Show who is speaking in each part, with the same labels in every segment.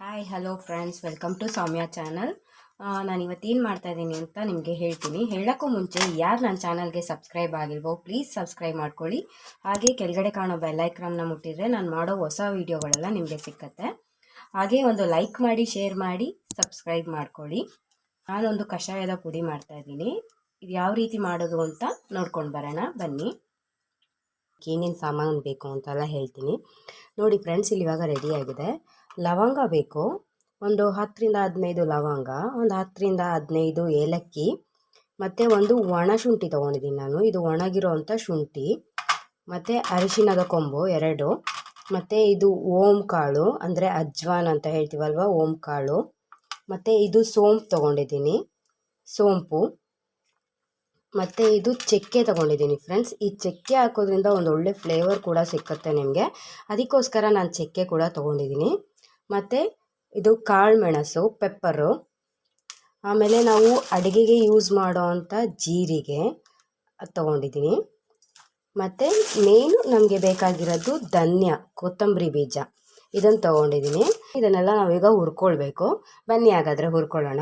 Speaker 1: Hi hello friends welcome to Soumya channel ನಾನು ಇವತ್ತೇನು ಮಾಡ್ತಾ ಇದ್ದೀನಿ ಅಂತ ನಿಮಗೆ ಹೇಳ್ತೀನಿ. ಹೇಳೋಕ್ಕೂ ಮುಂಚೆ ಯಾರು ನನ್ನ ಚಾನಲ್ಗೆ ಸಬ್ಸ್ಕ್ರೈಬ್ ಆಗಿಲ್ವೋ ಪ್ಲೀಸ್ ಸಬ್ಸ್ಕ್ರೈಬ್ ಮಾಡ್ಕೊಳ್ಳಿ. ಹಾಗೆ ಕೆಳಗಡೆ ಕಾಣೋ ಬೆಲ್ಲೈಕ್ರಮ್ನ ಮುಟ್ಟಿದರೆ ನಾನು ಮಾಡೋ ಹೊಸ ವೀಡಿಯೋಗಳೆಲ್ಲ ನಿಮಗೆ ಸಿಕ್ಕತ್ತೆ. ಹಾಗೆ ಒಂದು ಲೈಕ್ ಮಾಡಿ ಶೇರ್ ಮಾಡಿ ಸಬ್ಸ್ಕ್ರೈಬ್ ಮಾಡ್ಕೊಳ್ಳಿ. ನಾನೊಂದು ಕಷಾಯದ ಪುಡಿ ಮಾಡ್ತಾ ಇದ್ದೀನಿ ಇದು ಯಾವ ರೀತಿ ಮಾಡೋದು ಅಂತ ನೋಡ್ಕೊಂಡು ಬರೋಣ. ಬನ್ನಿ. ಏನೇನು ಸಾಮಾನು ಬೇಕು ಅಂತೆಲ್ಲ ಹೇಳ್ತೀನಿ. ನೋಡಿ ಫ್ರೆಂಡ್ಸ್ ಇಲ್ಲಿ ಇವಾಗ ರೆಡಿಯಾಗಿದೆ ಲವಂಗ ಬೇಕು. ಒಂದು ಹತ್ತರಿಂದ ಹದಿನೈದು ಲವಂಗ, ಒಂದು ಹತ್ತರಿಂದ ಹದಿನೈದು ಏಲಕ್ಕಿ, ಮತ್ತು ಒಂದು ಒಣ ಶುಂಠಿ ತೊಗೊಂಡಿದ್ದೀನಿ ನಾನು. ಇದು ಒಣಗಿರೋವಂಥ ಶುಂಠಿ, ಮತ್ತು ಅರಿಶಿಣದ ಕೊಂಬು ಎರಡು, ಮತ್ತು ಇದು ಓಂ ಕಾಳು, ಅಂದರೆ ಅಜ್ವಾನ್ ಅಂತ ಹೇಳ್ತೀವಲ್ವ, ಓಂ ಕಾಳು, ಮತ್ತು ಇದು ಸೋಂಪು ತೊಗೊಂಡಿದ್ದೀನಿ. ಸೋಂಪು. ಮತ್ತು ಇದು ಚಕ್ಕೆ ತೊಗೊಂಡಿದ್ದೀನಿ ಫ್ರೆಂಡ್ಸ್ ಈ ಚಕ್ಕೆ ಹಾಕೋದ್ರಿಂದ ಒಂದು ಒಳ್ಳೆ ಫ್ಲೇವರ್ ಕೂಡ ಸಿಕ್ಕತ್ತೆ ನಿಮಗೆ. ಅದಕ್ಕೋಸ್ಕರ ನಾನು ಚಕ್ಕೆ ಕೂಡ ತೊಗೊಂಡಿದ್ದೀನಿ. ಮತ್ತು ಇದು ಕಾಳು ಮೆಣಸು ಪೆಪ್ಪರು ಆಮೇಲೆ ನಾವು ಅಡುಗೆಗೆ ಯೂಸ್ ಮಾಡೋ ಜೀರಿಗೆ ತೊಗೊಂಡಿದ್ದೀನಿ. ಮತ್ತು ಮೇನು ನಮಗೆ ಬೇಕಾಗಿರೋದು ಧನ್ಯ, ಕೊತ್ತಂಬರಿ ಬೀಜ. ಇದನ್ನು ತೊಗೊಂಡಿದ್ದೀನಿ. ಇದನ್ನೆಲ್ಲ ನಾವೀಗ ಹುರ್ಕೊಳ್ಬೇಕು. ಬನ್ನಿ ಹಾಗಾದರೆ ಹುರ್ಕೊಳ್ಳೋಣ.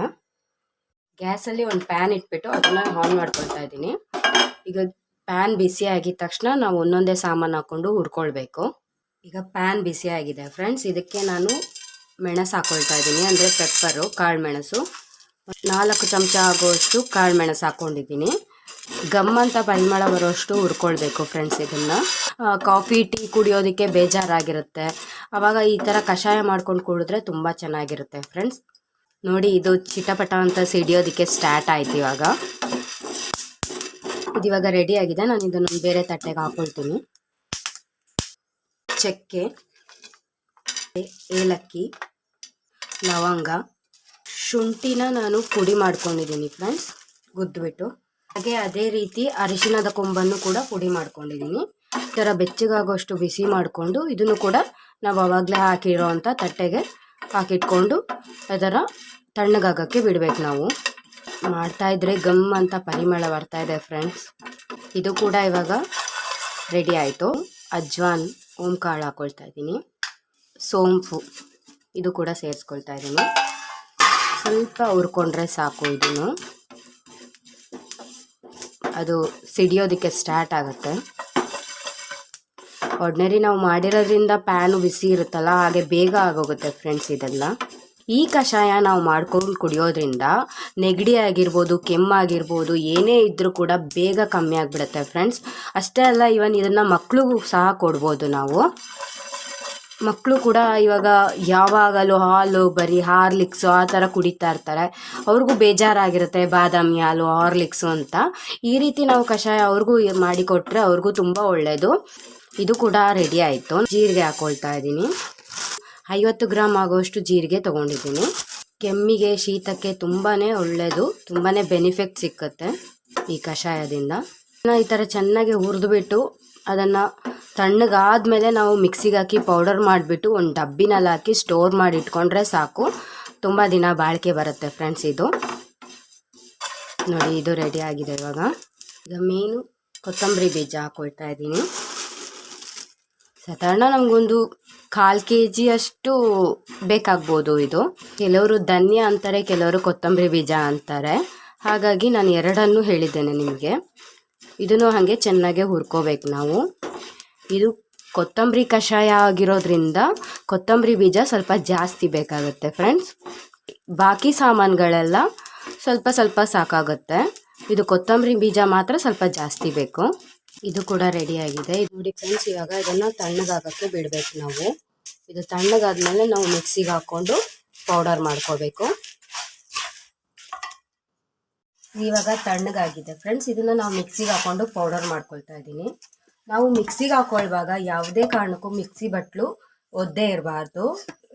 Speaker 1: ಗ್ಯಾಸಲ್ಲಿ ಒಂದು ಪ್ಯಾನ್ ಇಟ್ಬಿಟ್ಟು ಅದನ್ನು ಆನ್ ಮಾಡ್ಕೊಳ್ತಾ ಇದ್ದೀನಿ. ಈಗ ಪ್ಯಾನ್ ಬಿಸಿ ಆಗಿದ ತಕ್ಷಣ ನಾವು ಒಂದೊಂದೇ ಸಾಮಾನು ಹಾಕ್ಕೊಂಡು ಹುರ್ಕೊಳ್ಬೇಕು. ಈಗ ಪ್ಯಾನ್ ಬಿಸಿ ಆಗಿದೆ ಫ್ರೆಂಡ್ಸ್. ಇದಕ್ಕೆ ನಾನು ಮೆಣಸು ಹಾಕ್ಕೊಳ್ತಾ ಇದ್ದೀನಿ, ಅಂದರೆ ಪೆಪ್ಪರು ಕಾಳು ಮೆಣಸು ನಾಲ್ಕು ಚಮಚ ಆಗೋಷ್ಟು ಕಾಳು ಮೆಣಸು ಹಾಕ್ಕೊಂಡಿದ್ದೀನಿ ಗಮ್ ಅಂತ ಪರಿಮಳ ಬರೋಷ್ಟು ಹುರ್ಕೊಳ್ಬೇಕು ಫ್ರೆಂಡ್ಸ್ ಇದನ್ನು. ಕಾಫಿ, ಟೀ ಕುಡಿಯೋದಕ್ಕೆ ಬೇಜಾರಾಗಿರುತ್ತೆ. ಆವಾಗ ಈ ಥರ ಕಷಾಯ ಮಾಡ್ಕೊಂಡು ಕುಡಿದ್ರೆ ತುಂಬ ಚೆನ್ನಾಗಿರುತ್ತೆ ಫ್ರೆಂಡ್ಸ್. ನೋಡಿ, ಇದು ಚಿಟಪಟ ಅಂತ ಸಿಡಿಯೋದಕ್ಕೆ ಸ್ಟಾರ್ಟ್ ಆಯ್ತು ಇವಾಗ. ಇದು ಇವಾಗ ರೆಡಿ ಆಗಿದೆ. ನಾನು ಇದನ್ನು ಬೇರೆ ತಟ್ಟೆಗೆ ಹಾಕೊಳ್ತೀನಿ. ಚಕ್ಕೆ, ಏಲಕ್ಕಿ, ಲವಂಗ, ಶುಂಠಿನ ನಾನು ಪುಡಿ ಮಾಡ್ಕೊಂಡಿದ್ದೀನಿ ಫ್ರೆಂಡ್ಸ್ ಗುದ್ದುಬಿಟ್ಟು. ಹಾಗೆ ಅದೇ ರೀತಿ ಅರಿಶಿನದ ಕೊಂಬನ್ನು ಕೂಡ ಪುಡಿ ಮಾಡ್ಕೊಂಡಿದ್ದೀನಿ. ಈ ಥರ ಬೆಚ್ಚಗಾಗೋಷ್ಟು ಬಿಸಿ ಮಾಡಿಕೊಂಡು ಇದನ್ನು ಕೂಡ ನಾವು ಅವಾಗಲೇ ಹಾಕಿರೋ ಅಂಥ ತಟ್ಟೆಗೆ ಹಾಕಿಟ್ಕೊಂಡು ಅದರ ತಣ್ಣಗಾಗಕ್ಕೆ ಬಿಡಬೇಕು ನಾವು. ಮಾಡ್ತಾಯಿದ್ರೆ ಗಮ್ ಅಂತ ಪರಿಮಳ ಬರ್ತಾ ಇದೆ ಫ್ರೆಂಡ್ಸ್ ಇದು ಕೂಡ ಇವಾಗ ರೆಡಿ ಆಯಿತು. ಅಜ್ವಾನ್ ಓಂ ಕಾಳು ಹಾಕ್ಕೊಳ್ತಾ ಇದ್ದೀನಿ. ಸೋಂಪು ಇದು ಕೂಡ ಸೇರಿಸ್ಕೊಳ್ತಾ ಇದ್ದೀನಿ. ಸ್ವಲ್ಪ ಹುರ್ಕೊಂಡ್ರೆ ಸಾಕು ಇದನ್ನು. ಅದು ಸಿಡಿಯೋದಕ್ಕೆ ಸ್ಟಾರ್ಟ್ ಆಗುತ್ತೆ. ಒಡ್ನರಿ ನಾವು ಮಾಡಿರೋದ್ರಿಂದ ಪ್ಯಾನು ಬಿಸಿ ಇರುತ್ತಲ್ಲ, ಹಾಗೆ ಬೇಗ ಆಗೋಗುತ್ತೆ ಫ್ರೆಂಡ್ಸ್ ಇದೆಲ್ಲ. ಈ ಕಷಾಯ ನಾವು ಮಾಡ್ಕೊಂಡು ಕುಡಿಯೋದ್ರಿಂದ ನೆಗಡಿ ಆಗಿರ್ಬೋದು ಕೆಮ್ಮಾಗಿರ್ಬೋದು ಏನೇ ಇದ್ದರೂ ಕೂಡ ಬೇಗ ಕಮ್ಮಿ ಆಗಿಬಿಡುತ್ತೆ ಫ್ರೆಂಡ್ಸ್ ಅಷ್ಟೇ ಅಲ್ಲ ಇವನ್ ಇದನ್ನು ಮಕ್ಕಳಿಗೂ ಸಹ ಕೊಡ್ಬೋದು ನಾವು. ಮಕ್ಕಳು ಕೂಡ ಇವಾಗ ಯಾವಾಗಲೂ ಹಾಲು, ಬರೀ ಹಾರ್ಲಿಕ್ಸು ಆ ಥರ ಕುಡಿತಾ ಇರ್ತಾರೆ. ಅವ್ರಿಗೂ ಬೇಜಾರಾಗಿರುತ್ತೆ, ಬಾದಾಮಿ ಹಾಲು, ಹಾರ್ಲಿಕ್ಸು ಅಂತ. ಈ ರೀತಿ ನಾವು ಕಷಾಯ ಅವ್ರಿಗೂ ಮಾಡಿಕೊಟ್ರೆ ಅವ್ರಿಗೂ ತುಂಬ ಒಳ್ಳೆಯದು ಇದು ಕೂಡ ರೆಡಿ ಆಯಿತು. ಜೀರಿಗೆ ಹಾಕೊಳ್ತಾ ಇದ್ದೀನಿ. ಐವತ್ತು ಗ್ರಾಮ್ ಆಗೋಷ್ಟು ಜೀರಿಗೆ ತೊಗೊಂಡಿದ್ದೀನಿ. ಕೆಮ್ಮಿಗೆ, ಶೀತಕ್ಕೆ ತುಂಬಾ ಒಳ್ಳೆಯದು ತುಂಬಾ ಬೆನಿಫಿಟ್ ಸಿಕ್ಕತ್ತೆ ಈ ಕಷಾಯದಿಂದ. ಈ ಥರ ಚೆನ್ನಾಗಿ ಹುರಿದ್ಬಿಟ್ಟು ಅದನ್ನು ತಣ್ಣಗಾದ್ಮೇಲೆ ನಾವು ಮಿಕ್ಸಿಗೆ ಹಾಕಿ ಪೌಡರ್ ಮಾಡಿಬಿಟ್ಟು ಒಂದು ಡಬ್ಬಿನಲ್ಲಿ ಹಾಕಿ ಸ್ಟೋರ್ ಮಾಡಿ ಇಟ್ಕೊಂಡ್ರೆ ಸಾಕು. ತುಂಬ ದಿನ ಬಾಳಿಕೆ ಬರುತ್ತೆ ಫ್ರೆಂಡ್ಸ್ ಇದು. ನೋಡಿ ಇದು ರೆಡಿ ಆಗಿದೆ ಇವಾಗ. ಈಗ ಮೀನು ಕೊತ್ತಂಬರಿ ಬೀಜ ಹಾಕೊಳ್ತಾ ಇದ್ದೀನಿ. ಸಾಧಾರಣ ನಮಗೊಂದು ಕಾಲು ಕೆ ಜಿಯಷ್ಟು ಬೇಕಾಗ್ಬೋದು ಇದು. ಕೆಲವರು ಧನ್ಯ ಅಂತಾರೆ, ಕೆಲವರು ಕೊತ್ತಂಬರಿ ಬೀಜ ಅಂತಾರೆ. ಹಾಗಾಗಿ ನಾನು ಎರಡನ್ನೂ ಹೇಳಿದ್ದೇನೆ ನಿಮಗೆ. ಇದನ್ನು ಹಾಗೆ ಚೆನ್ನಾಗೆ ಹುರ್ಕೋಬೇಕು ನಾವು. ಇದು ಕೊತ್ತಂಬರಿ ಕಷಾಯ ಆಗಿರೋದ್ರಿಂದ ಕೊತ್ತಂಬರಿ ಬೀಜ ಸ್ವಲ್ಪ ಜಾಸ್ತಿ ಬೇಕಾಗುತ್ತೆ ಫ್ರೆಂಡ್ಸ್. ಬಾಕಿ ಸಾಮಾನುಗಳೆಲ್ಲ ಸ್ವಲ್ಪ ಸ್ವಲ್ಪ ಸಾಕಾಗುತ್ತೆ. ಇದು ಕೊತ್ತಂಬರಿ ಬೀಜ ಮಾತ್ರ ಸ್ವಲ್ಪ ಜಾಸ್ತಿ ಬೇಕು. ಇದು ಕೂಡ ರೆಡಿಯಾಗಿದೆ ಇದು ನೋಡಿ ಫ್ರೆಂಡ್ಸ್ ಇವಾಗ ಇದನ್ನು ತಣ್ಣಗಾಗಕ್ಕೆ ಬಿಡಬೇಕು ನಾವು. ಇದು ತಣ್ಣಗಾದ್ಮೇಲೆ ನಾವು ಮಿಕ್ಸಿಗೆ ಹಾಕ್ಕೊಂಡು ಪೌಡರ್ ಮಾಡ್ಕೋಬೇಕು. ಇವಾಗ ತಣ್ಣಗಾಗಿದೆ ಫ್ರೆಂಡ್ಸ್ ಇದನ್ನು ನಾವು ಮಿಕ್ಸಿಗೆ ಹಾಕ್ಕೊಂಡು ಪೌಡರ್ ಮಾಡ್ಕೊಳ್ತಾ ಇದ್ದೀನಿ. ನಾವು ಮಿಕ್ಸಿಗೆ ಹಾಕೊಳ್ಳುವಾಗ ಯಾವುದೇ ಕಾರಣಕ್ಕೂ ಮಿಕ್ಸಿ ಬಟ್ಲು ಒದ್ದೇ ಇರಬಾರ್ದು.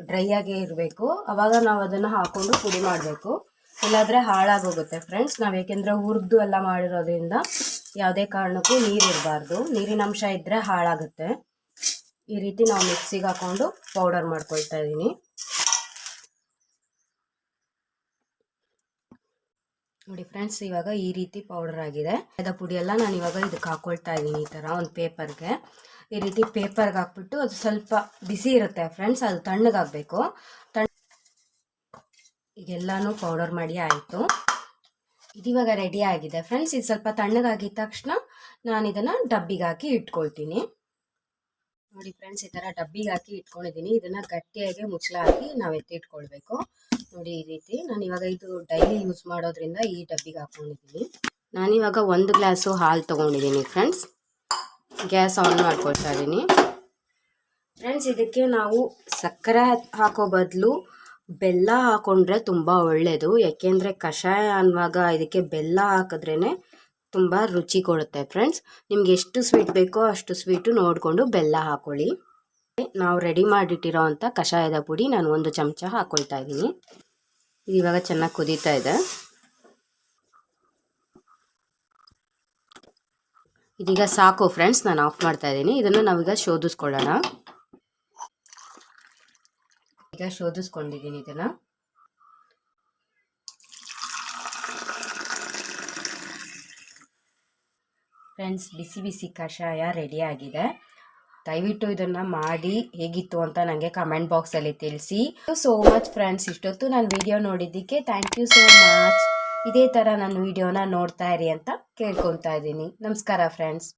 Speaker 1: ಡ್ರೈ ಆಗೇ ಇರಬೇಕು. ಅವಾಗ ನಾವು ಅದನ್ನು ಹಾಕ್ಕೊಂಡು ಪುಡಿ ಮಾಡಬೇಕು. ಇಲ್ಲಾಂದರೆ ಹಾಳಾಗೋಗುತ್ತೆ ಫ್ರೆಂಡ್ಸ್ ನಾವು ಏಕೆಂದರೆ ಹುರಿದು ಎಲ್ಲ ಮಾಡಿರೋದ್ರಿಂದ ಯಾವುದೇ ಕಾರಣಕ್ಕೂ ನೀರು ಇರಬಾರ್ದು. ನೀರಿನ ಅಂಶ ಇದ್ದರೆ ಹಾಳಾಗುತ್ತೆ. ಈ ರೀತಿ ನಾವು ಮಿಕ್ಸಿಗೆ ಹಾಕ್ಕೊಂಡು ಪೌಡರ್ ಮಾಡ್ಕೊಳ್ತಾ ಇದ್ದೀನಿ ನೋಡಿ ಫ್ರೆಂಡ್ಸ್, ಇವಾಗ ಈ ರೀತಿ ಪೌಡರ್ ಆಗಿದೆ. ಅದ ಪುಡಿ ಎಲ್ಲ ನಾನು ಇವಾಗ ಇದಕ್ಕೆ ಹಾಕೊಳ್ತಾ ಇದ್ದೀನಿ ಈ ಥರ ಒಂದು ಪೇಪರ್ಗೆ. ಈ ರೀತಿ ಪೇಪರ್ಗೆ ಹಾಕ್ಬಿಟ್ಟು ಅದು ಸ್ವಲ್ಪ ಬಿಸಿ ಇರುತ್ತೆ ಫ್ರೆಂಡ್ಸ್, ಅದು ತಣ್ಣಗಾಗಬೇಕು. ತಣ್ಣ ಈಗೆಲ್ಲನೂ ಪೌಡರ್ ಮಾಡಿ ಆಯಿತು. ಇದಿವಾಗ ರೆಡಿ ಆಗಿದೆ. ಫ್ರೆಂಡ್ಸ್ ಇದು ಸ್ವಲ್ಪ ತಣ್ಣಗಾಗಿದ ತಕ್ಷಣ ನಾನು ಇದನ್ನು ಡಬ್ಬಿಗೆ ಹಾಕಿ ಇಟ್ಕೊಳ್ತೀನಿ. ನೋಡಿ ಫ್ರೆಂಡ್ಸ್ ಈ ಥರ ಡಬ್ಬಿಗೆ ಹಾಕಿ ಇಟ್ಕೊಂಡಿದ್ದೀನಿ ಇದನ್ನು ಗಟ್ಟಿಯಾಗಿ ಮುಚ್ಚಳ ಹಾಕಿ ನಾವು ಎತ್ತಿಟ್ಕೊಳ್ಬೇಕು. ನೋಡಿ ಈ ರೀತಿ ನಾನು ಇವಾಗ ಇದು ಡೈಲಿ ಯೂಸ್ ಮಾಡೋದ್ರಿಂದ ಈ ಡಬ್ಬಿಗೆ ಹಾಕ್ಕೊಂಡಿದ್ದೀನಿ ನಾನಿವಾಗ ಒಂದು ಗ್ಲಾಸು ಹಾಲು ತೊಗೊಂಡಿದ್ದೀನಿ ಫ್ರೆಂಡ್ಸ್ ಗ್ಯಾಸ್ ಆನ್ ಮಾಡ್ಕೊಳ್ತಾ ಇದ್ದೀನಿ ಫ್ರೆಂಡ್ಸ್ ಇದಕ್ಕೆ ನಾವು ಸಕ್ಕರೆ ಹಾಕೋ ಬದಲು ಬೆಲ್ಲ ಹಾಕೊಂಡ್ರೆ ತುಂಬ ಒಳ್ಳೆಯದು ಯಾಕೆಂದರೆ ಕಷಾಯ ಅನ್ನುವಾಗ ಇದಕ್ಕೆ ಬೆಲ್ಲ ಹಾಕಿದ್ರೇ ತುಂಬ ರುಚಿ ಕೊಡುತ್ತೆ ಫ್ರೆಂಡ್ಸ್ ನಿಮ್ಗೆ ಎಷ್ಟು ಸ್ವೀಟ್ ಬೇಕೋ ಅಷ್ಟು ಸ್ವೀಟು ನೋಡಿಕೊಂಡು ಬೆಲ್ಲ ಹಾಕೊಳ್ಳಿ. ನಾವು ರೆಡಿ ಮಾಡಿಟ್ಟಿರೋ ಅಂಥ ಕಷಾಯದ ಪುಡಿ ನಾನು ಒಂದು ಚಮಚ ಹಾಕ್ಕೊಳ್ತಾ ಇದ್ದೀನಿ. ಇದು ಇವಾಗ ಚೆನ್ನಾಗಿ ಕುದೀತಾ ಇದೆ. ಇದೀಗ ಸಾಕು ಫ್ರೆಂಡ್ಸ್ ನಾನು ಆಫ್ ಮಾಡ್ತಾ ಇದ್ದೀನಿ. ಇದನ್ನು ನಾವೀಗ ಶೋಧಿಸ್ಕೊಳ್ಳೋಣ. ಈಗ ಶೋಧಿಸ್ಕೊಂಡಿದ್ದೀನಿ ಇದನ್ನು ಫ್ರೆಂಡ್ಸ್, ಬಿಸಿ ಬಿಸಿ ಕಷಾಯ ರೆಡಿ ಆಗಿದೆ. ದಯವಿಟ್ಟು ಇದನ್ನು ಮಾಡಿ ಹೇಗಿತ್ತು ಅಂತ ನನಗೆ ಕಮೆಂಟ್ ಬಾಕ್ಸಲ್ಲಿ ತಿಳಿಸಿ. ಸೋ ಮಚ್ ಫ್ರೆಂಡ್ಸ್, ಇಷ್ಟೊತ್ತು ನಾನು ವಿಡಿಯೋ ನೋಡಿದ್ದಕ್ಕೆ ಥ್ಯಾಂಕ್ ಯು ಸೋ ಮಚ್ ಇದೇ ಥರ ನಾನು ವಿಡಿಯೋನ ನೋಡ್ತಾ ಇರಿ ಅಂತ ಕೇಳ್ಕೊತಾ ಇದ್ದೀನಿ. ನಮಸ್ಕಾರ ಫ್ರೆಂಡ್ಸ್.